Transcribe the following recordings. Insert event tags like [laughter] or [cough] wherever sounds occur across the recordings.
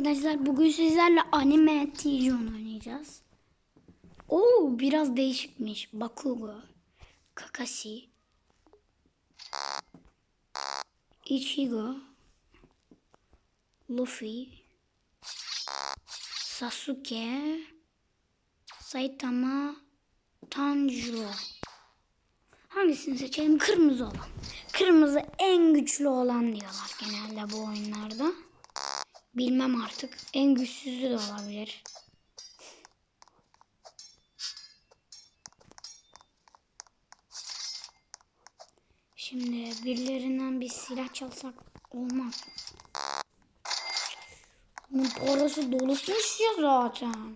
Arkadaşlar bugün sizlerle anime Tijon oynayacağız. Oo biraz değişikmiş. Bakugo, Kakashi, Ichigo, Luffy, Sasuke, Saitama, Tanjiro. Hangisini seçelim? Kırmızı olan. Kırmızı en güçlü olan diyorlar genelde bu oyunlarda. Bilmem artık. En güçsüzü de olabilir. Şimdi birilerinden bir silah çalsak olmaz. Bunun parası dolutmuş ya zaten.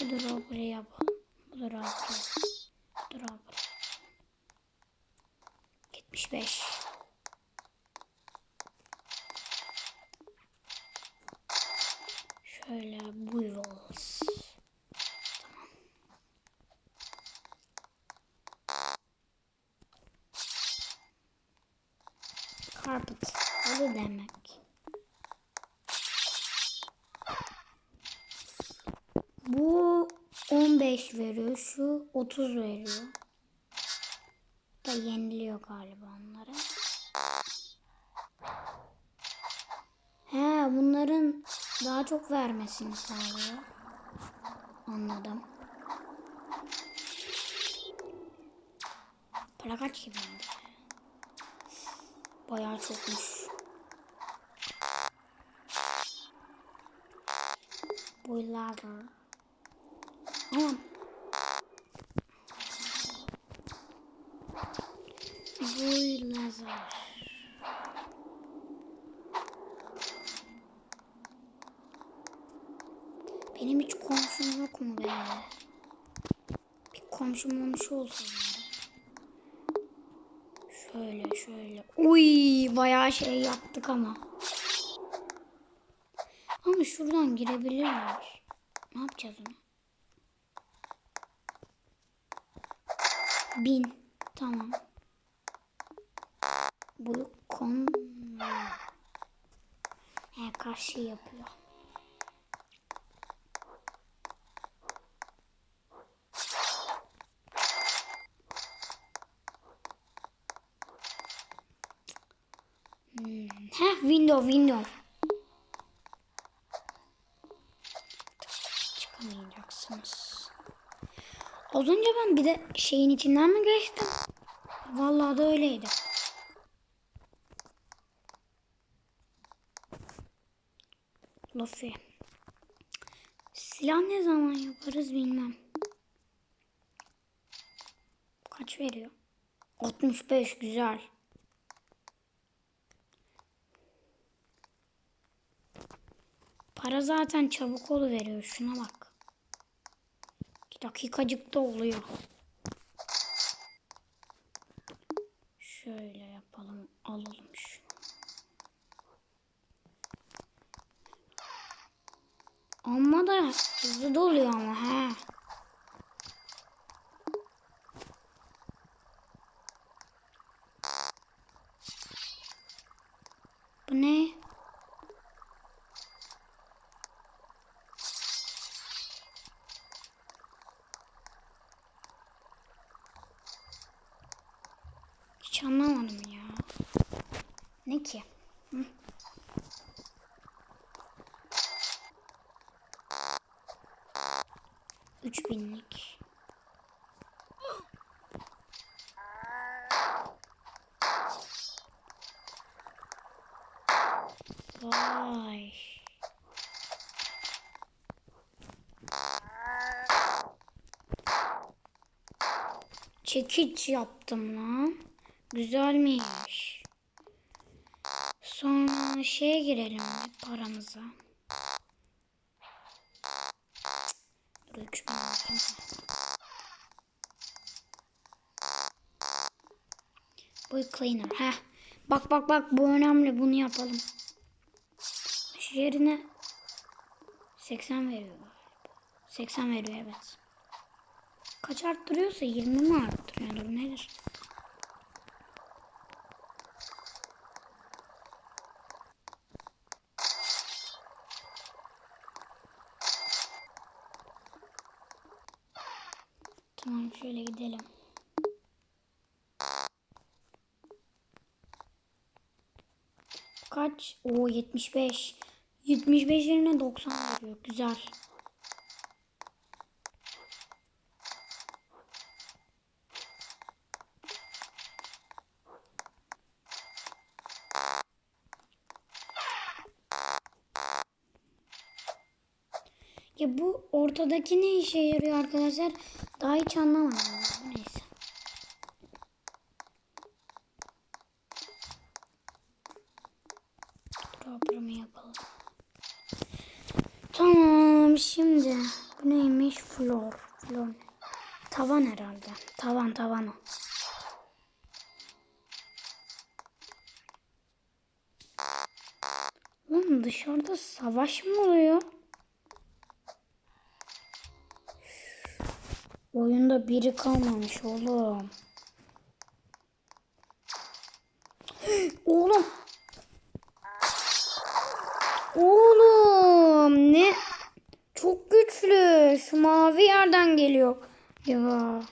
Bu da robbery yapalım. Bu da robbery. Bu da robbery. 75. Şöyle buyuruz. Tamam. Carpet. O da demek. Bu 15 veriyor. Şu 30 veriyor. Da yeniliyor galiba onlara. He bunların daha çok vermesini sağlıyor. Anladım. Para kaç gibi oldu? Bayağı çokmuş. Boy lover. Ama Boy lazer. Benim hiç komşum yok mu be? Bir komşum olmuş bari. Şöyle şöyle. Uy bayağı şey yaptık ama. Ama şuradan girebilirler. Ne yapacağız onu? Bin. Tamam. Bu kon... He, karşı yapıyor. Hmm. Heh, window, window. Çıkamayacaksınız. Az önce ben bir de şeyin içinden mi geçtim? Vallahi da öyleydi. Luffy. Silah ne zaman yaparız bilmem. Kaç veriyor? 65 güzel. Para zaten çabuk veriyor. Şuna bak. İki dakikacıkta oluyor. Şöyle yapalım. Alalım şunu. Amma da hızlı doluyor ama ha. Bu ne? Hiç anlamadım ya. Ne ki? Hı? Binlik. Vay. Çekiç yaptım lan. Güzelmiş. Sonra şeye girelim paramıza. Olsun. Boy cleaner. Heh. Bak bak bak bu önemli bunu yapalım. Şu yerine 80 veriyor galiba. 80 veriyor evet. Kaç arttırıyorsa 20 mi arttırıyordur nedir? Tamam şöyle gidelim. Kaç? Oo 75. 75 yerine 90 veriyor. Güzel. Ya bu ortadaki ne işe yarıyor arkadaşlar? Daha hiç anlamadım. Neyse. Dropper'ımı yapalım. Tamam şimdi bu neymiş? Floor ne? Tavan herhalde. Tavan tavan o. Lan dışarıda savaş mı oluyor? Oyunda biri kalmamış oğlum. [gasps] Oğlum. Oğlum ne? Çok güçlü. Şu mavi yerden geliyor. Ya.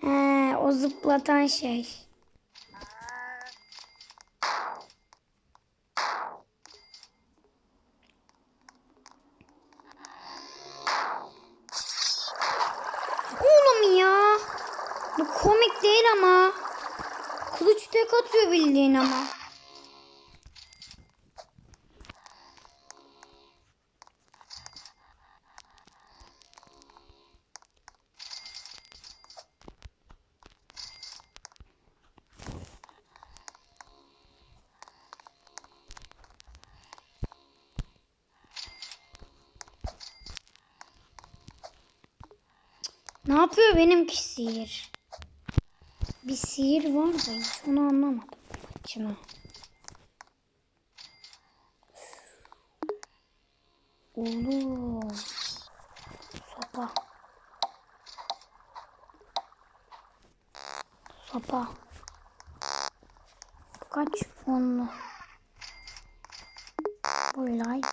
He, o zıplatan şey. Oğlum ya. Bu komik değil ama. Kılıç tek atıyor bildiğin ama. Ne yapıyor benimki sihir? Bir sihir var da hiç onu anlamadım. İçime. Oğlum. Sopa. Sopa. Kaç? Onlu. Light.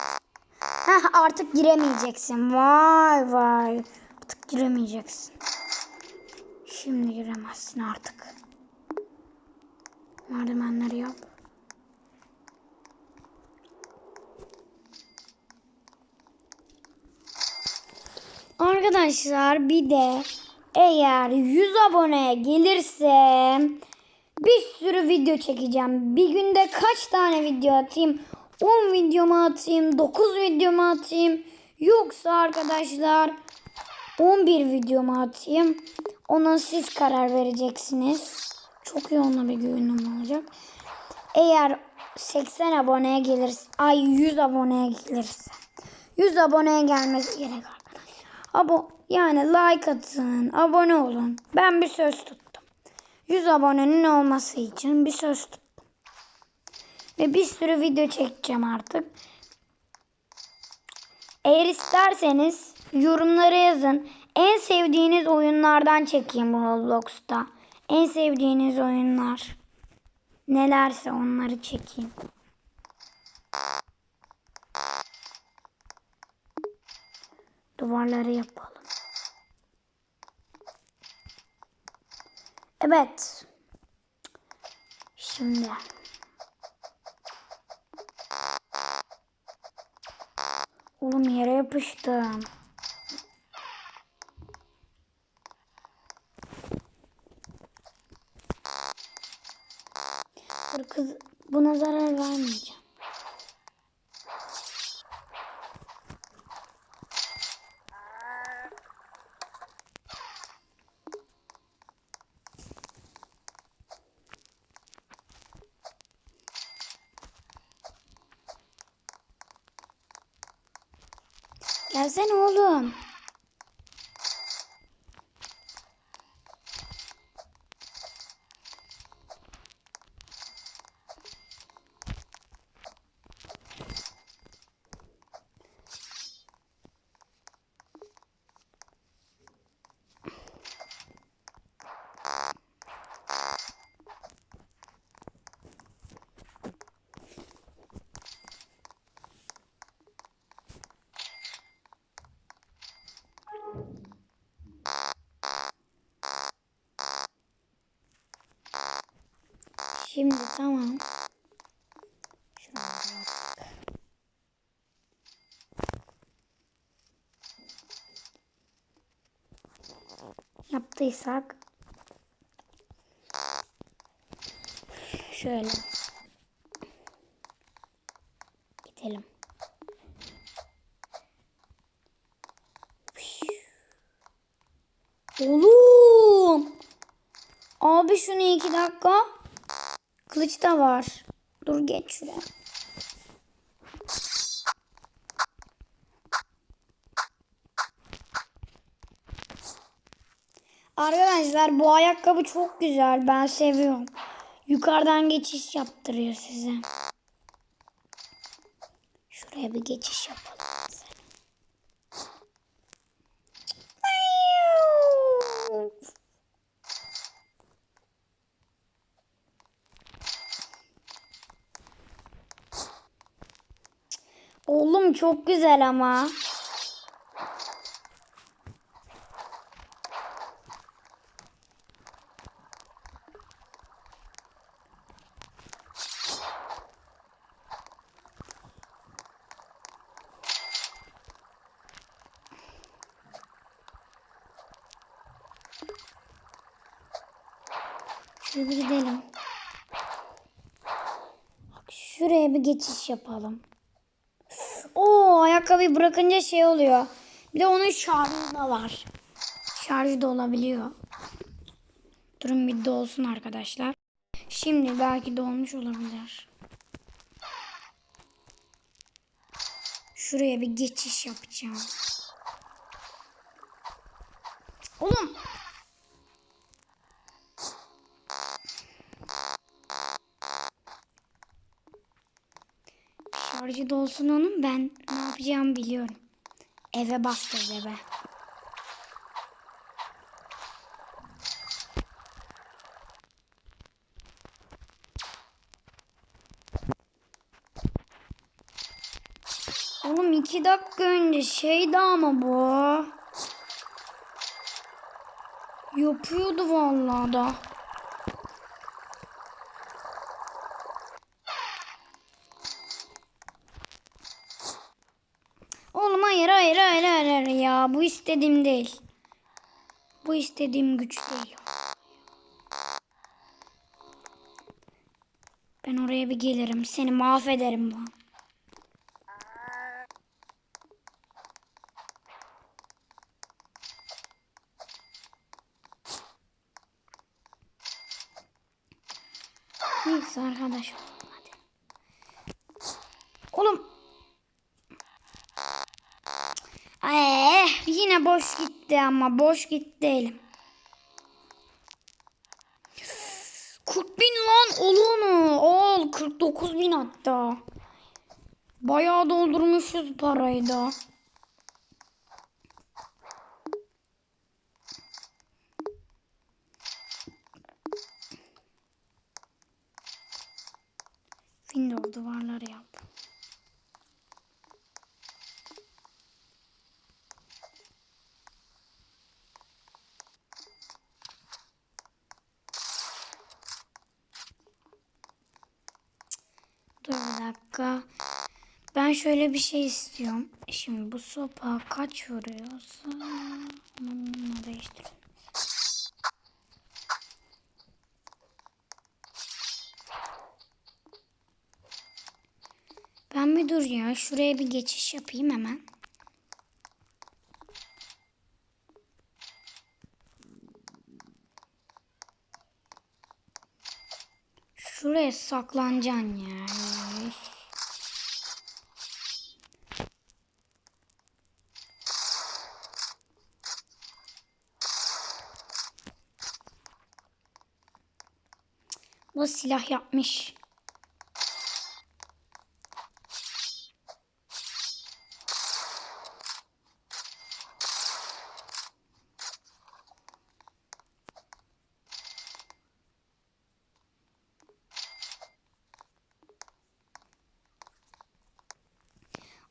Heh, artık giremeyeceksin. Vay vay. Artık giremeyeceksin. Şimdi giremezsin artık. Merdivenleri yap. Arkadaşlar bir de eğer 100 aboneye gelirsem bir sürü video çekeceğim. Bir günde kaç tane video atayım? 10 video mu atayım? 9 video mu atayım? Yoksa arkadaşlar 11 video mu atayım? Ona siz karar vereceksiniz. Çok iyi bir güvenim olacak. Eğer 80 aboneye gelirse, ay 100 aboneye gelirse, 100 aboneye gelmesi gerek arkadaşlar. Abo, yani like atın, abone olun. Ben bir söz tuttum. 100 abonenin olması için bir söz tuttum. Ve bir sürü video çekeceğim artık. Eğer isterseniz yorumlara yazın. En sevdiğiniz oyunlardan çekeyim Roblox'ta. En sevdiğiniz oyunlar nelerse onları çekeyim. Duvarları yapalım. Evet. Şimdi Oğlum yere yapıştım. Kız buna zarar vermeyeceğim. Şimdi tamam. Şuraya bak. Yaptıysak şöyle gidelim. Oğlum. Abi şunu iki dakika. Kılıç da var. Dur geç şuraya. Arkadaşlar bu ayakkabı çok güzel. Ben seviyorum. Yukarıdan geçiş yaptırıyor size. Şuraya bir geçiş yapalım. mesela. Oğlum çok güzel ama. Gidelim. Şuraya bir geçiş yapalım. Oo ayakkabıyı bırakınca şey oluyor. Bir de onun şarjı da var. Şarjı da olabiliyor. Durun bir dolsun arkadaşlar. Şimdi belki dolmuş olabilir. Şuraya bir geçiş yapacağım. Oğlum. Şarjı dolsun onun ben ne yapacağımı biliyorum. Eve bastır eve. Oğlum iki dakika önce şeydi ama bu. Yapıyordu vallahi da. İstediğim değil. Bu istediğim güç değil. Ben oraya bir gelirim. Seni mahvederim ben. Neyse arkadaş. Hadi. Oğlum. Ay, yine boş gitti ama boş gitti elim. 40 bin lan ol onu. Ol 49 bin hatta. Bayağı doldurmuşuz parayı da. Windows duvarları yap. Dur bir dakika. Ben şöyle bir şey istiyorum. Şimdi bu sopa kaç vuruyorsa bunu değiştirelim. Ben bir dur ya. Şuraya bir geçiş yapayım hemen. Şuraya saklanacaksın ya. Bu silah yapmış.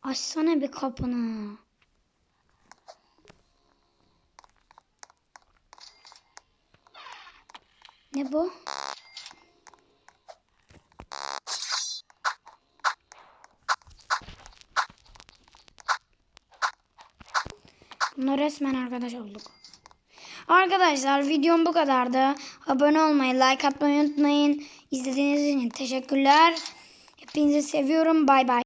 Açsana bir kapını. Ne bu? Resmen arkadaş olduk. Arkadaşlar videom bu kadardı. Abone olmayı, like atmayı unutmayın. İzlediğiniz için teşekkürler. Hepinizi seviyorum. Bay bay.